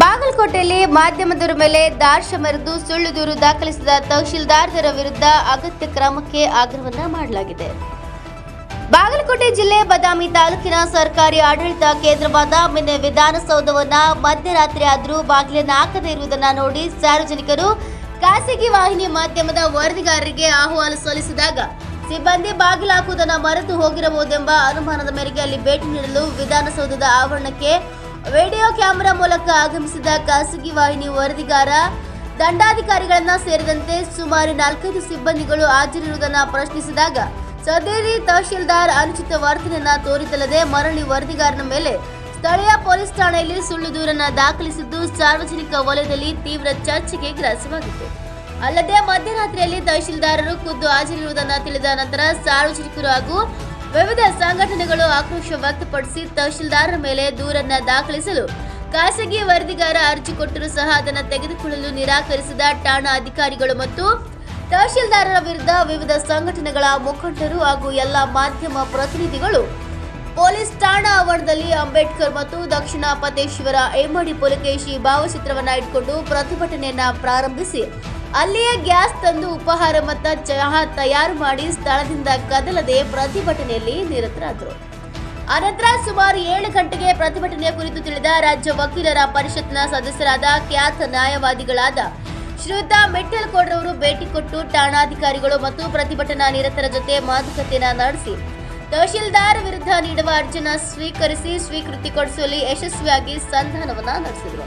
ಬಾಗಲಕೋಟೆಯಲ್ಲಿ ಮಾಧ್ಯಮದವರ ಮೇಲೆ ದಾರ್ಶ ಮರೆದು ಸುಳ್ಳು ದೂರು ದಾಖಲಿಸಿದ ತಹಶೀಲ್ದಾರ್ದರ ವಿರುದ್ಧ ಅಗತ್ಯ ಕ್ರಮಕ್ಕೆ ಆಗ್ರಹವನ್ನ ಮಾಡಲಾಗಿದೆ. ಬಾಗಲಕೋಟೆ ಜಿಲ್ಲೆ ಬದಾಮಿ ತಾಲೂಕಿನ ಸರ್ಕಾರಿ ಆಡಳಿತ ಕೇಂದ್ರವಾದ ನಿನ್ನೆ ವಿಧಾನಸೌಧವನ್ನ ಮಧ್ಯರಾತ್ರಿ ಆದರೂ ಬಾಗಿಲನ್ನು ಹಾಕದೇ ಇರುವುದನ್ನು ನೋಡಿ ಸಾರ್ವಜನಿಕರು ಖಾಸಗಿ ವಾಹಿನಿ ಮಾಧ್ಯಮದ ವರದಿಗಾರರಿಗೆ ಆಹ್ವಾನ ಸಲ್ಲಿಸಿದಾಗ, ಸಿಬ್ಬಂದಿ ಬಾಗಿಲು ಹಾಕುವುದನ್ನು ಮರೆತು ಹೋಗಿರಬಹುದೆಂಬ ಅನುಮಾನದ ಮೇರೆಗೆ ಅಲ್ಲಿ ಭೇಟಿ ನೀಡಲು ವಿಧಾನಸೌಧದ ಆವರಣಕ್ಕೆ ವಿಡಿಯೋ ಕ್ಯಾಮೆರಾ ಮೂಲಕ ಆಗಮಿಸಿದ ಖಾಸಗಿ ವಾಹಿನಿ ವರದಿಗಾರ, ದಂಡಾಧಿಕಾರಿಗಳನ್ನ ಸೇರಿದಂತೆ ಸುಮಾರು ನಾಲ್ಕೈದು ಸಿಬ್ಬಂದಿಗಳು ಹಾಜರಿರುವುದನ್ನು ಪ್ರಶ್ನಿಸಿದಾಗ, ಸದೇರಿ ತಹಶೀಲ್ದಾರ್ ಅನುಚಿತ ವರ್ತನೆಯನ್ನ ತೋರಿತಲ್ಲದೆ ಮರಳಿ ವರದಿಗಾರನ ಮೇಲೆ ಸ್ಥಳೀಯ ಪೊಲೀಸ್ ಠಾಣೆಯಲ್ಲಿ ಸುಳ್ಳು ದೂರನ್ನ ದಾಖಲಿಸಿದ್ದು ಸಾರ್ವಜನಿಕ ವಲಯದಲ್ಲಿ ತೀವ್ರ ಚರ್ಚೆಗೆ ಗ್ರಾಸವಾಗಿತ್ತು ಅಲ್ಲದೆ ಮಧ್ಯರಾತ್ರಿಯಲ್ಲಿ ತಹಶೀಲ್ದಾರರು ಖುದ್ದು ಹಾಜರಿರುವುದನ್ನು ತಿಳಿದ ನಂತರ ಸಾರ್ವಜನಿಕರು ಹಾಗೂ ವಿವಿಧ ಸಂಘಟನೆಗಳು ಆಕ್ರೋಶ ವ್ಯಕ್ತಪಡಿಸಿ ತಹಶೀಲ್ದಾರರ ಮೇಲೆ ದೂರನ್ನ ದಾಖಲಿಸಲು ಖಾಸಗಿ ವರದಿಗಾರ ಅರ್ಜಿ ಕೊಟ್ಟರೂ ಸಹ ಅದನ್ನು ತೆಗೆದುಕೊಳ್ಳಲು ನಿರಾಕರಿಸಿದ ಠಾಣಾ ಅಧಿಕಾರಿಗಳು ಮತ್ತು ತಹಶೀಲ್ದಾರರ ವಿರುದ್ಧ ವಿವಿಧ ಸಂಘಟನೆಗಳ ಮುಖಂಡರು ಹಾಗೂ ಎಲ್ಲ ಮಾಧ್ಯಮ ಪ್ರತಿನಿಧಿಗಳು ಪೊಲೀಸ್ ಠಾಣಾ ಆವರಣದಲ್ಲಿ ಅಂಬೇಡ್ಕರ್ ಮತ್ತು ದಕ್ಷಿಣ ಪತೇಶ್ವರ ಎಮ್ಮಡಿ ಪುಲಕೇಶಿ ಭಾವಚಿತ್ರವನ್ನು ಇಟ್ಕೊಂಡು ಪ್ರತಿಭಟನೆಯನ್ನ ಪ್ರಾರಂಭಿಸಿ ಅಲ್ಲಿಯೇ ಗ್ಯಾಸ್ ತಂದು ಉಪಹಾರ ಮತ್ತು ಚಹಾ ತಯಾರು ಮಾಡಿ ಸ್ಥಳದಿಂದ ಕದಲದೆ ಪ್ರತಿಭಟನೆಯಲ್ಲಿ ನಿರತರಾದರು. ಅನಂತರ ಸುಮಾರು ಏಳು ಗಂಟೆಗೆ ಪ್ರತಿಭಟನೆಯ ಕುರಿತು ತಿಳಿದ ರಾಜ್ಯ ವಕೀಲರ ಪರಿಷತ್ನ ಸದಸ್ಯರಾದ ಖ್ಯಾತ ನ್ಯಾಯವಾದಿಗಳಾದ ಶ್ರೀಯುತ ಮೆಟ್ಟಲ್ಕೋಡ್ರವರು ಭೇಟಿ ಕೊಟ್ಟು ಠಾಣಾಧಿಕಾರಿಗಳು ಮತ್ತು ಪ್ರತಿಭಟನಾ ನಿರತರ ಜೊತೆ ಮಾತುಕತೆ ನಡೆಸಿ, ತಹಶೀಲ್ದಾರ್ ವಿರುದ್ಧ ನೀಡುವ ಅರ್ಜಿನ ಸ್ವೀಕರಿಸಿ ಸ್ವೀಕೃತಿ ಕೊಡಿಸುವಲ್ಲಿ ಯಶಸ್ವಿಯಾಗಿ ಸಂಧಾನವನ್ನ ನಡೆಸಿದರು.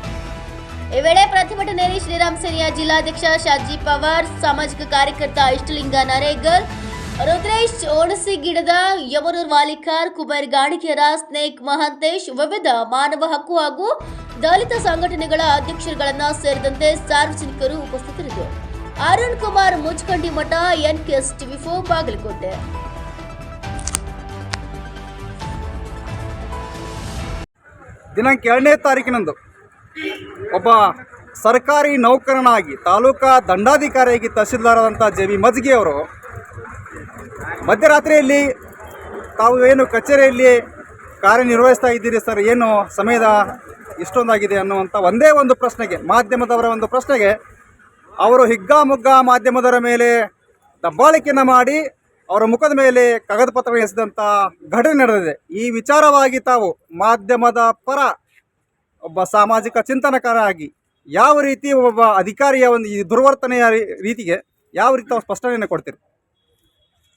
ಈ ವೇಳೆ ಪ್ರತಿಭಟನೆಯಲ್ಲಿ ಶ್ರೀರಾಮ್ ಸೇನೆಯ ಜಿಲ್ಲಾಧ್ಯಕ್ಷ ಶಾಜಿ ಪವಾರ್, ಸಾಮಾಜಿಕ ಕಾರ್ಯಕರ್ತ ಇಷ್ಟಲಿಂಗ ನರೇಗಲ್, ರುದ್ರೇಶ್ ಓಣಸಿಗಿಡದ ಯಮನೂರ್ ವಾಲಿಕಾರ್ ಕುಬೇರ್ ಗಾಣಿಕೆರ ಸ್ನೇಕ್ ಮಹಂತೇಶ್, ವಿವಿಧ ಮಾನವ ಹಕ್ಕು ಹಾಗೂ ದಲಿತ ಸಂಘಟನೆಗಳ ಅಧ್ಯಕ್ಷರುಗಳನ್ನ ಸೇರಿದಂತೆ ಸಾರ್ವಜನಿಕರು ಉಪಸ್ಥಿತರಿದ್ದರು. ಅರುಣ್ ಕುಮಾರ್ ಮುಚ್ಕಂಡಿ ಮಠ, ಎನ್ಕೆಎಸ್ ಟಿವಿ ಫೋರ್, ಬಾಗಲಕೋಟೆ. ದಿನಾಂಕ ಎರಡನೇ ತಾರೀಕಿನಂದು. ಒಬ್ಬ ಸರ್ಕಾರಿ ನೌಕರನಾಗಿ, ತಾಲೂಕಾ ದಂಡಾಧಿಕಾರಿಯಾಗಿ ತಹಸೀಲ್ದಾರಾದಂಥ ಜೆ ಬಿ ಮಜ್ಗಿ ಅವರು, ಮಧ್ಯರಾತ್ರಿಯಲ್ಲಿ ತಾವು ಏನು ಕಚೇರಿಯಲ್ಲಿ ಕಾರ್ಯನಿರ್ವಹಿಸ್ತಾ ಇದ್ದೀರಿ ಸರ್? ಏನು ಸಮಯದ ಇಷ್ಟೊಂದಾಗಿದೆ ಅನ್ನುವಂಥ ಒಂದೇ ಒಂದು ಪ್ರಶ್ನೆಗೆ, ಮಾಧ್ಯಮದವರ ಒಂದು ಪ್ರಶ್ನೆಗೆ ಅವರು ಹಿಗ್ಗಾಮುಗ್ಗಾ ಮಾಧ್ಯಮದವರ ಮೇಲೆ ದಬ್ಬಾಳಿಕೆಯನ್ನು ಮಾಡಿ ಅವರ ಮುಖದ ಮೇಲೆ ಕಾಗದ ಪತ್ರ ಎಸೆದಂಥ ಘಟನೆ ನಡೆದಿದೆ. ಈ ವಿಚಾರವಾಗಿ ತಾವು ಮಾಧ್ಯಮದ ಪರ ಒಬ್ಬ ಸಾಮಾಜಿಕ ಚಿಂತನಕಾರಾಗಿ ಯಾವ ರೀತಿ ಒಬ್ಬ ಅಧಿಕಾರಿಯ ಒಂದು ಈ ದುರ್ವರ್ತನೆಯ ರೀತಿಗೆ ಯಾವ ರೀತಿ ತಾವು ಸ್ಪಷ್ಟನೆಯನ್ನು ಕೊಡ್ತೀರಿ?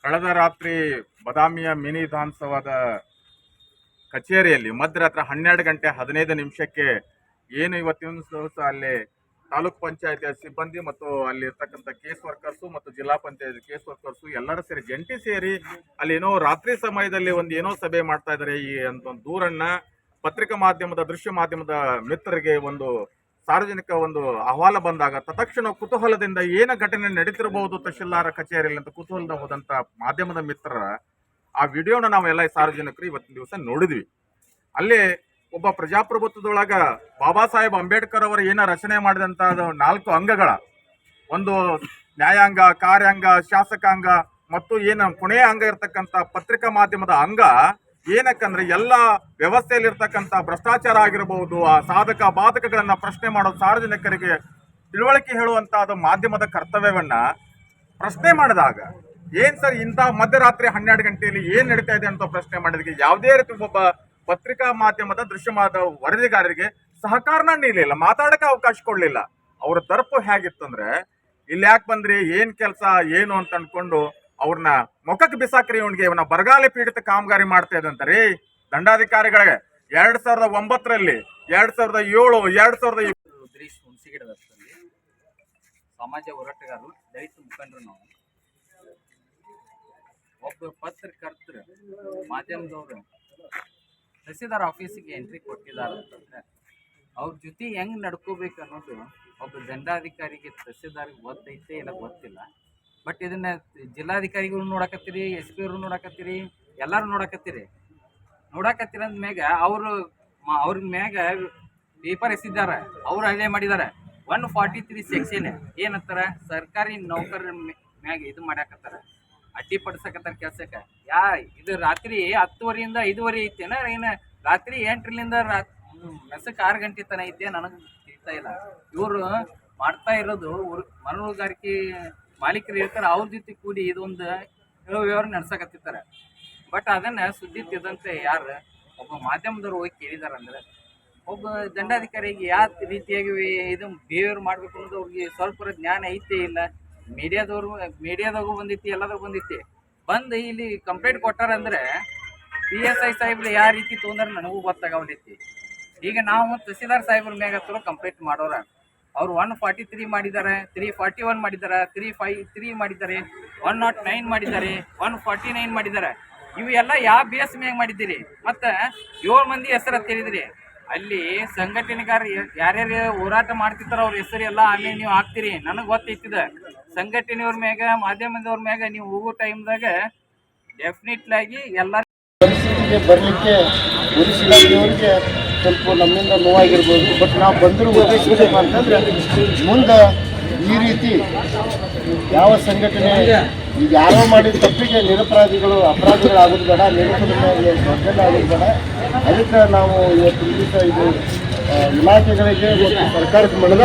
ಕಳೆದ ರಾತ್ರಿ ಬದಾಮಿಯ ಮಿನಿ ವಿಧಾನಸೌಧದ ಕಚೇರಿಯಲ್ಲಿ ಮಧ್ಯರಾತ್ರಿ ಹನ್ನೆರಡು ಗಂಟೆ ಹದಿನೈದು ನಿಮಿಷಕ್ಕೆ ಏನು ಇವತ್ತಿನ ದಿವಸ ಅಲ್ಲಿ ತಾಲೂಕ್ ಪಂಚಾಯತಿಯ ಸಿಬ್ಬಂದಿ ಮತ್ತು ಅಲ್ಲಿ ಇರ್ತಕ್ಕಂಥ ಕೇಸ್ ವರ್ಕರ್ಸು ಮತ್ತು ಜಿಲ್ಲಾ ಪಂಚಾಯತ್ ಕೇಸ್ ವರ್ಕರ್ಸು ಎಲ್ಲರೂ ಸೇರಿ ಜಂಟಿ ಸೇರಿ ಅಲ್ಲಿ ಏನೋ ರಾತ್ರಿ ಸಮಯದಲ್ಲಿ ಒಂದು ಏನೋ ಸಭೆ ಮಾಡ್ತಾ ಇದ್ದಾರೆ ಈ ಅಂತ ಒಂದು ದೂರನ್ನ ಪತ್ರಿಕಾ ಮಾಧ್ಯಮದ, ದೃಶ್ಯ ಮಾಧ್ಯಮದ ಮಿತ್ರರಿಗೆ ಒಂದು ಸಾರ್ವಜನಿಕ ಒಂದು ಅಹವಾಲ ಬಂದಾಗ ತತ್ಕ್ಷಣ ಕುತೂಹಲದಿಂದ ಏನ ಘಟನೆ ನಡೀತಿರಬಹುದು ತಹಶೀಲ್ದಾರ ಕಚೇರಿಯಲ್ಲಿ ಅಂತ ಕುತೂಹಲದ ಹೋದಂಥ ಮಾಧ್ಯಮದ ಮಿತ್ರರ ಆ ವಿಡಿಯೋನ ನಾವೆಲ್ಲ ಸಾರ್ವಜನಿಕರು ಇವತ್ತಿನ ದಿವಸ ನೋಡಿದ್ವಿ. ಅಲ್ಲಿ ಒಬ್ಬ ಪ್ರಜಾಪ್ರಭುತ್ವದೊಳಗ ಬಾಬಾ ಸಾಹೇಬ್ ಅಂಬೇಡ್ಕರ್ ಅವರು ಏನ ರಚನೆ ಮಾಡಿದಂತ ನಾಲ್ಕು ಅಂಗಗಳ, ಒಂದು ನ್ಯಾಯಾಂಗ, ಕಾರ್ಯಾಂಗ, ಶಾಸಕಾಂಗ ಮತ್ತು ಏನು ಕೊನೆಯ ಅಂಗ ಇರತಕ್ಕಂಥ ಪತ್ರಿಕಾ ಮಾಧ್ಯಮದ ಅಂಗ ಏನಕ್ಕಂದ್ರೆ ಎಲ್ಲ ವ್ಯವಸ್ಥೆಯಲ್ಲಿರ್ತಕ್ಕಂಥ ಭ್ರಷ್ಟಾಚಾರ ಆಗಿರಬಹುದು, ಆ ಸಾಧಕ ಬಾಧಕಗಳನ್ನು ಪ್ರಶ್ನೆ ಮಾಡೋ ಸಾರ್ವಜನಿಕರಿಗೆ ತಿಳುವಳಿಕೆ ಹೇಳುವಂತ ಅದು ಮಾಧ್ಯಮದ ಕರ್ತವ್ಯವನ್ನ ಪ್ರಶ್ನೆ ಮಾಡಿದಾಗ, ಏನ್ ಸರ್ ಇಂಥ ಮಧ್ಯರಾತ್ರಿ ಹನ್ನೆರಡು ಗಂಟೆಯಲ್ಲಿ ಏನ್ ನಡೀತಾ ಇದೆ ಅಂತ ಪ್ರಶ್ನೆ ಮಾಡಿದಕ್ಕೆ ಯಾವುದೇ ರೀತಿ ಒಬ್ಬ ಪತ್ರಿಕಾ ಮಾಧ್ಯಮದ ದೃಶ್ಯ ಮಾಧ್ಯಮ ವರದಿಗಾರರಿಗೆ ಸಹಕಾರನ ನೀಡಲಿಲ್ಲ, ಮಾತಾಡಕ್ಕೆ ಅವಕಾಶ ಕೊಡ್ಲಿಲ್ಲ. ಅವರ ತರಪು ಹೇಗಿತ್ತಂದ್ರೆ, ಇಲ್ಲಿ ಯಾಕೆ ಬಂದ್ರಿ, ಏನ್ ಕೆಲಸ, ಏನು ಅಂತ ಅನ್ಕೊಂಡು ಅವ್ರನ್ನ ಮುಖಕ್ಕೆ ಬಿಸಾಕ್ರಿ ಇವನ್ಗೆ ಇವನ ಬರಗಾಲ ಪೀಡಿತ ಕಾಮಗಾರಿ ಮಾಡ್ತಾ ರೀ. ದಂಡಾಧಿಕಾರಿಗಳಿಗೆ ಎರಡ್ ಸಾವಿರದ ಒಂಬತ್ತರಲ್ಲಿ ಎರಡ್ ಸಾವಿರದ ಏಳು, ಎರಡ್ ಸಾವಿರದ ರುದ್ರೀಶ್ ಹುಣಸಿಗಿಡದ ಹತ್ರದಲ್ಲಿ ಸಮಾಜ ಹೋರಾಟಗಾರರು, ದಲಿತ ಮುಖಂಡರು ನಾವು. ಒಬ್ಬ ಪತ್ರಕರ್ತರು ಮಾಧ್ಯಮದವರು ತಹಸೀಲ್ದಾರ್ ಆಫೀಸಿಗೆ ಎಂಟ್ರಿ ಕೊಟ್ಟಿದ್ದಾರೆ ಅಂತಂದ್ರೆ, ಅವ್ರ ಜೊತೆ ಹೆಂಗ್ ನಡ್ಕೋಬೇಕು ಅನ್ನೋದು ಒಬ್ಬ ದಂಡಾಧಿಕಾರಿಗೆ ತಹಸೀಲ್ದಾರ್ಗೆ ಗೊತ್ತೈತೆ ಇಲ್ಲ ಗೊತ್ತಿಲ್ಲ. ಬಟ್ ಇದನ್ನ ಜಿಲ್ಲಾಧಿಕಾರಿಗಳು ನೋಡಕತ್ತೀರಿ ಎಸ್ ಪಿ ಅವರು ನೋಡಕತ್ತೀರಿ, ಎಲ್ಲರೂ ನೋಡಕತ್ತೀರಿ. ಅಂದ ಮ್ಯಾಗ ಅವರು ಅವ್ರ ಮ್ಯಾಗ ಪೇಪರ್ ಎಸಿದ್ದಾರೆ, ಅವ್ರು ಅದೇ ಮಾಡಿದ್ದಾರೆ ಒನ್ ಫಾರ್ಟಿ ತ್ರೀ ಸೆಕ್ಷನ್ ಏನಂತಾರ? ಸರ್ಕಾರಿ ನೌಕರ ಮ್ಯಾಗ ಇದು ಮಾಡಾಕತ್ತಾರ ಅಡ್ಡಿ ಪಡಿಸಕತ್ತಾರ ಕೆಲ್ಸಕ್ಕೆ. ಯಾ, ಇದು ರಾತ್ರಿ ಹತ್ತುವರೆಯಿಂದ ಐದುವರೆ ಐತೇನ? ಏನು ರಾತ್ರಿ ಎಂಟರಿಂದ ರಾ ಮೆಸಕ್ ಆರು ಗಂಟೆ ತನ ಐತೆ ನನಗೆ ತಿಳಿತಾ ಇಲ್ಲ. ಇವರು ಮಾಡ್ತಾ ಇರೋದು ಮರಳುಗಾರಿಕೆ ಮಾಲೀಕರು ಇರ್ತಾರೆ ಅವ್ರ ಜೊತೆ ಕೂಡಿ ಇದೊಂದು ವ್ಯವಹಾರ ನಡ್ಸಕತ್ತಿರ್ತಾರೆ. ಬಟ್ ಅದನ್ನ ಸುದ್ದಿ ತಿದ್ದಂತೆ ಯಾರು? ಒಬ್ಬ ಮಾಧ್ಯಮದವ್ರು ಹೋಗಿ ಕೇಳಿದಾರಂದ್ರೆ ಒಬ್ಬ ದಂಡಾಧಿಕಾರಿಗೆ ಯಾವ ರೀತಿಯಾಗಿ ಇದು ಬಿಹೇವಿಯರ್ ಮಾಡ್ಬೇಕು ಅನ್ನೋದು ಅವ್ರಿಗೆ ಸ್ವಲ್ಪ ಜ್ಞಾನ ಐತೆ ಇಲ್ಲ? ಮೀಡಿಯಾದವ್ರು ಮೀಡಿಯಾದಾಗೂ ಬಂದೈತಿ ಎಲ್ಲದಾಗೂ ಬಂದೈತಿ. ಬಂದು ಇಲ್ಲಿ ಕಂಪ್ಲೇಂಟ್ ಕೊಟ್ಟಾರಂದ್ರೆ ಪಿ ಎಸ್ ಐ ಸಾಹೇಬ್ರು ಯಾವ ರೀತಿ ತೊಂದರೆ ನನಗೂ ಗೊತ್ತಾಗವಲೈತಿ ಈಗ ನಾವು ತಹಸೀಲ್ದಾರ್ ಸಾಹೇಬ್ರ ಮ್ಯಾಗ ಹತ್ರ ಕಂಪ್ಲೇಂಟ್ ಮಾಡೋರ. ಅವ್ರು ಒನ್ ಫಾರ್ಟಿ ತ್ರೀ ಮಾಡಿದ್ದಾರೆ ತ್ರೀ ಫಾರ್ಟಿ ಒನ್ ಮಾಡಿದ್ದಾರೆ ತ್ರೀ ಫೈ ತ್ರೀ ಮಾಡಿದ್ದಾರೆ ಒನ್ ನಾಟ್ ನೈನ್ ಮಾಡಿದ್ದಾರೆ ಒನ್ ಫಾರ್ಟಿ ನೈನ್ ಮಾಡಿದ್ದಾರೆ. ಇವೆಲ್ಲ ಯಾವ ಬೇಸ್ ಮ್ಯಾಗ ಮಾಡಿದ್ದೀರಿ? ಮತ್ತು ಏಳು ಮಂದಿ ಹೆಸರು ಅಂತ ಹೇಳಿದ್ರಿ. ಅಲ್ಲಿ ಸಂಘಟನೆಗಾರ ಯಾರ್ಯಾರು ಹೋರಾಟ ಮಾಡ್ತಿರ್ತಾರೋ ಅವ್ರ ಹೆಸರು ಎಲ್ಲ ಆಮೇಲೆ ನೀವು ಹಾಕ್ತೀರಿ. ನನಗೆ ಗೊತ್ತೈತಿದ. ಸಂಘಟನೆಯವ್ರ ಮ್ಯಾಗ, ಮಾಧ್ಯಮದವ್ರ ಮ್ಯಾಗ ನೀವು ಹೋಗೋ ಟೈಮ್ದಾಗ ಡೆಫಿನೆಟ್ಲಾಗಿ ಎಲ್ಲ ಬರಲಿಕ್ಕೆ ಸ್ವಲ್ಪ ನಮ್ಮಿಂದ ನೋವಾಗಿರ್ಬೋದು. ಬಟ್ ನಾವು ಬಂದಿರೋ ಉದ್ದೇಶ ಅಂತಂದ್ರೆ ಮುಂದೆ ಈ ರೀತಿ ಯಾವ ಸಂಘಟನೆ ಈಗ ಯಾರೋ ಮಾಡಿದ ತಪ್ಪಿಗೆ ನಿರಪರಾಧಿಗಳು, ಅಪರಾಧಿಗಳಾಗೋದು ಬೇಡ ನಿರಪರಾಧಿಗಳಿಗೆ ದೊಡ್ಡ ಆಗೋದು ಬೇಡ. ಅದಕ್ಕೆ ನಾವು ಇವತ್ತು ದಿವಸ ಇದು ಇಲಾಖೆಗಳಿಗೆ ಸರ್ಕಾರಕ್ಕೆ ಮಾಡಿದ